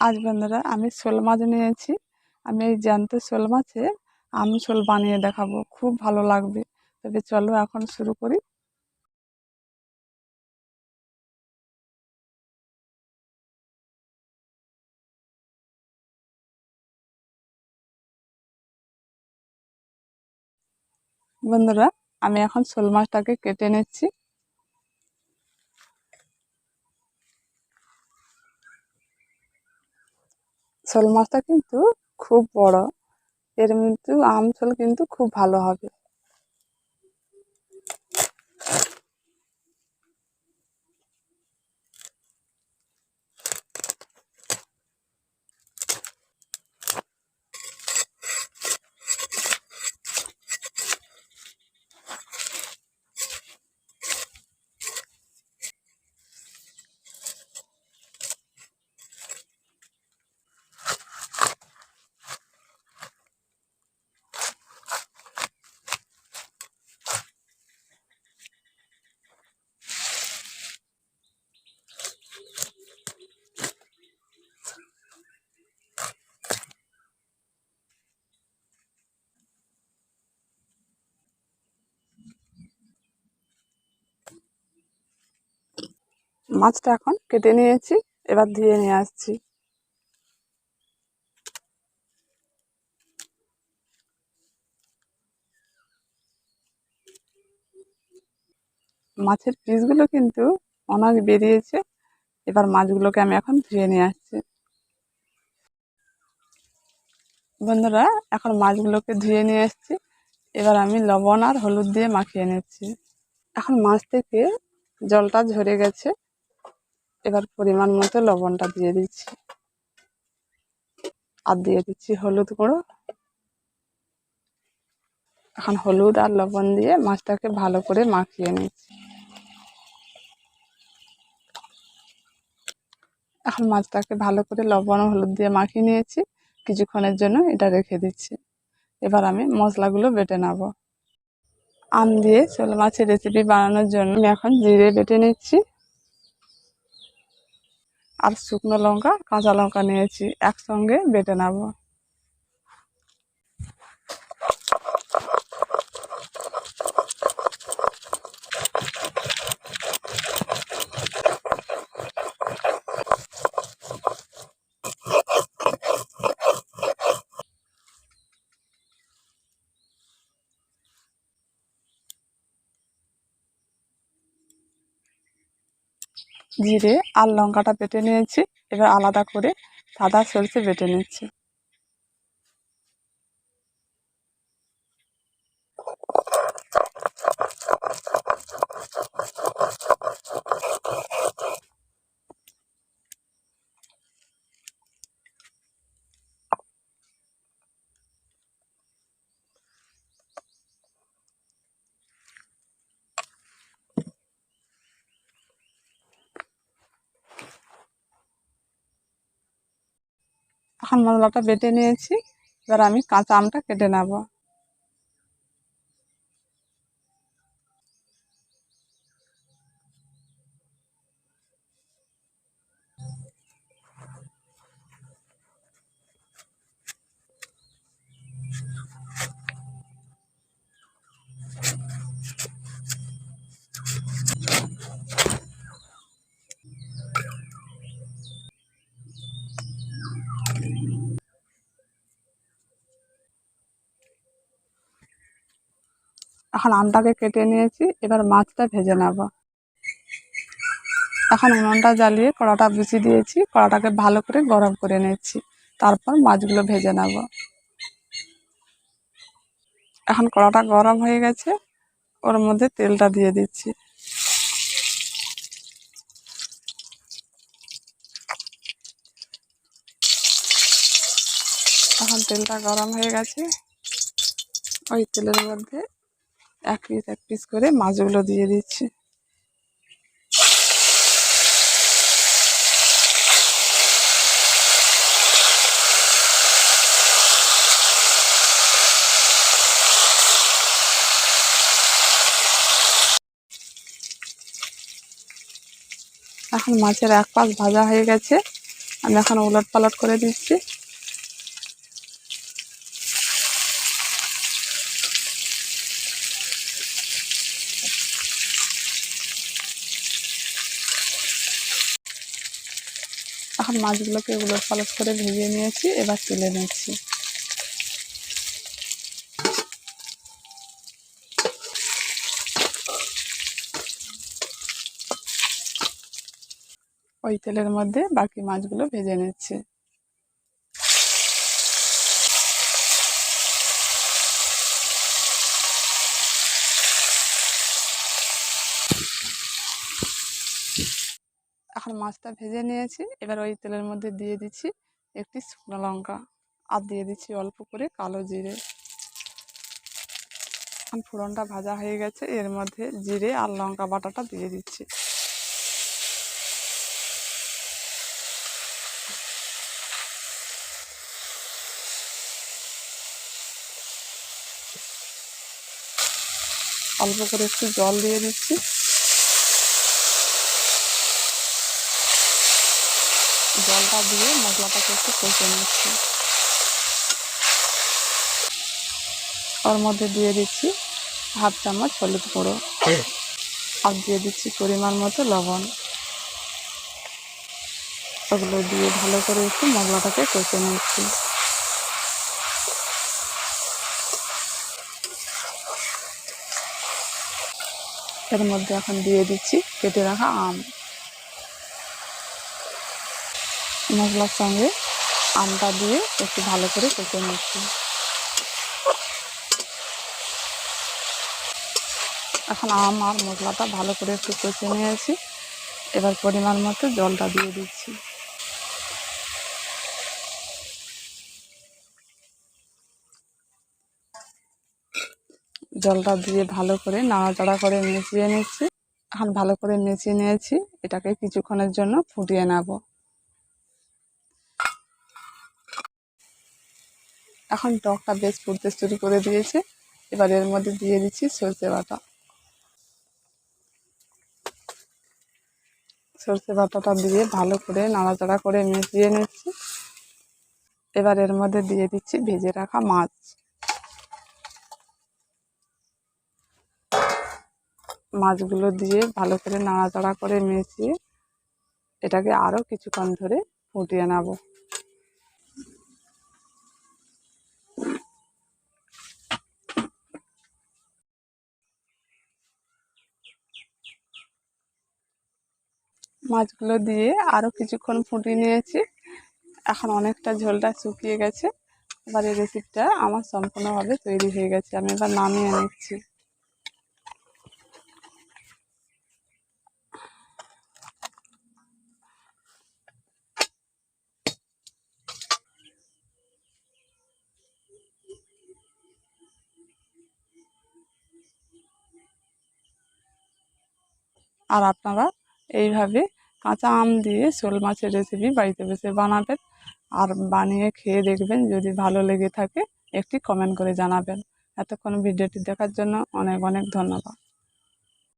আজ বন্ধুরা, আমি শোল মাছ নিয়েছি আমি এই জ্যান্ত শোল মাছে আমি শোল বানিয়ে দেখাবো, খুব ভালো লাগবে। তবে চলো এখন শুরু করি। বন্ধুরা, আমি এখন শোল মাছটাকে কেটে নিচ্ছি। শোল মাছটা কিন্তু খুব বড়। এর কিন্তু আম ঝোল কিন্তু খুব ভালো হবে। মাছটা এখন কেটে নিয়েছি, এবার ধুয়ে নিয়ে আসছি। মাছের পিসগুলো কিন্তু অনেক বেরিয়েছে, এবার মাছগুলোকে আমি এখন ধুয়ে নিয়ে আসছি। বন্ধুরা, এখন মাছগুলোকে ধুয়ে নিয়ে এসেছি, এবার আমি লবণ আর হলুদ দিয়ে মাখিয়ে নিচ্ছি। এখন মাছ থেকে জলটা ঝরে গেছে এবার পরিমাণ মতো লবণটা দিয়ে দিচ্ছি। আর দিয়ে দিচ্ছি হলুদ গুঁড়ো। এখন হলুদ আর লবণ দিয়ে মাছটাকে ভালো করে মাখিয়ে নিচ্ছি। এখন মাছটাকে ভালো করে লবণ হলুদ দিয়ে মাখিয়ে নিয়েছি। কিছুক্ষণের জন্য এটা রেখে দিচ্ছি। এবার আমি মশলাগুলো বেটে নেব। আম দিয়ে শোল মাছের রেসিপি বানানোর জন্য আমি এখন জিরে বেটে নিচ্ছি। আর শুকনো লঙ্কা কাঁচা লঙ্কা নিয়েছি একসঙ্গে বেটে নেব। জিরে আর লঙ্কাটা বেটে নিয়েছি। এবার আলাদা করে সাদা সরষে বেটে নিচ্ছি। এখন মশলাটা বেটে নিয়েছি এবার আমি কাঁচা আমটা কেটে নেব। এখন আমটাকে কেটে নিয়েছি, এবার মাছটা ভেজে নেব। এখন উনুনটা জ্বালিয়ে কড়াটা বুঝিয়ে দিয়েছি, কড়াটাকে ভালো করে গরম করে নিচ্ছি তারপর মাছগুলো ভেজে নেব। এখন কড়াটা গরম হয়ে গেছে, ওর মধ্যে তেলটা দিয়ে দিচ্ছি। এখন তেলটা গরম হয়ে গেছে, ওই তেলের মধ্যে এক পিস এক পিস করে মাছগুলো দিয়ে দিচ্ছি। এখন মাছের এক পাশ ভাজা হয়ে গেছে। আমি এখন উলট পালট করে দিচ্ছি। এখন মাছগুলোকে এগুলো পালট করে ভেজে নিয়েছি, এবার তুলে নিচ্ছি। ওই তেলের মধ্যে বাকি মাছগুলো ভেজে নিচ্ছি। এখন মাছটা ভেজে নিয়েছি। এবার ওই তেলের মধ্যে দিয়ে দিচ্ছি একটি শুকনো লঙ্কা। আর দিয়ে দিচ্ছি অল্প করে কালো জিরে। এখন ফোড়নটা ভাজা হয়ে গেছে। এর মধ্যে জিরে আর লঙ্কা বাটাটা দিয়ে দিচ্ছি। অল্প করে একটু জল দিয়ে দিচ্ছি। জলটা দিয়ে মশলাটাকে একটু কষে নিচ্ছি। ওর মধ্যে দিয়ে দিচ্ছি হাফ চামচ হলুদ গুঁড়ো। আর দিয়ে দিচ্ছি পরিমাণ মতো লবণ। ওগুলো দিয়ে ভালো করে একটু মশলাটাকে কষে নিচ্ছি। এর মধ্যে এখন দিয়ে দিচ্ছি কেটে রাখা আম। মশলার সঙ্গে আমটা দিয়ে একটু ভালো করে কষে নিচ্ছি। এখন আম আর মশলাটা ভালো করে একটু কষে নিয়েছি। এবার পরিমাণ মতো জলটা দিয়ে দিচ্ছি। জলটা দিয়ে ভালো করে নাড়াচাড়া করে মিশিয়ে নিচ্ছি। এখন ভালো করে মিশিয়ে নিয়েছি। এটাকে কিছুক্ষণের জন্য ফুটিয়ে নেব। এখন টকটা বেশ ফুটতে শুরু করে দিয়েছে। এবার এর মধ্যে দিয়ে দিচ্ছি সর্ষে বাটা। সর্ষে বাটাটা দিয়ে ভালো করে নাড়াচাড়া করে মিশিয়ে নিচ্ছি। এবার এর মধ্যে দিয়ে দিচ্ছি ভেজে রাখা মাছ। মাছগুলো দিয়ে ভালো করে নাড়াচাড়া করে মিশিয়ে এটাকে আরও কিছুক্ষণ ধরে ফুটিয়ে নেব। মাছগুলো দিয়ে আরও কিছুক্ষণ ফুটিয়ে নিয়েছি। এখন অনেকটা ঝোলটা শুকিয়ে গেছে। এবার এই রেসিপিটা আমার সম্পূর্ণভাবে তৈরি হয়ে গেছে। আমি এবার নামিয়ে নিচ্ছি। আর আপনারা এইভাবে কাঁচা আম দিয়ে শোল মাছের রেসিপি বাড়িতে বসে বানাবেন। আর বানিয়ে খেয়ে দেখবেন যদি ভালো লেগে থাকে, একটি কমেন্ট করে জানাবেন। এতক্ষণ ভিডিওটি দেখার জন্য অনেক অনেক ধন্যবাদ।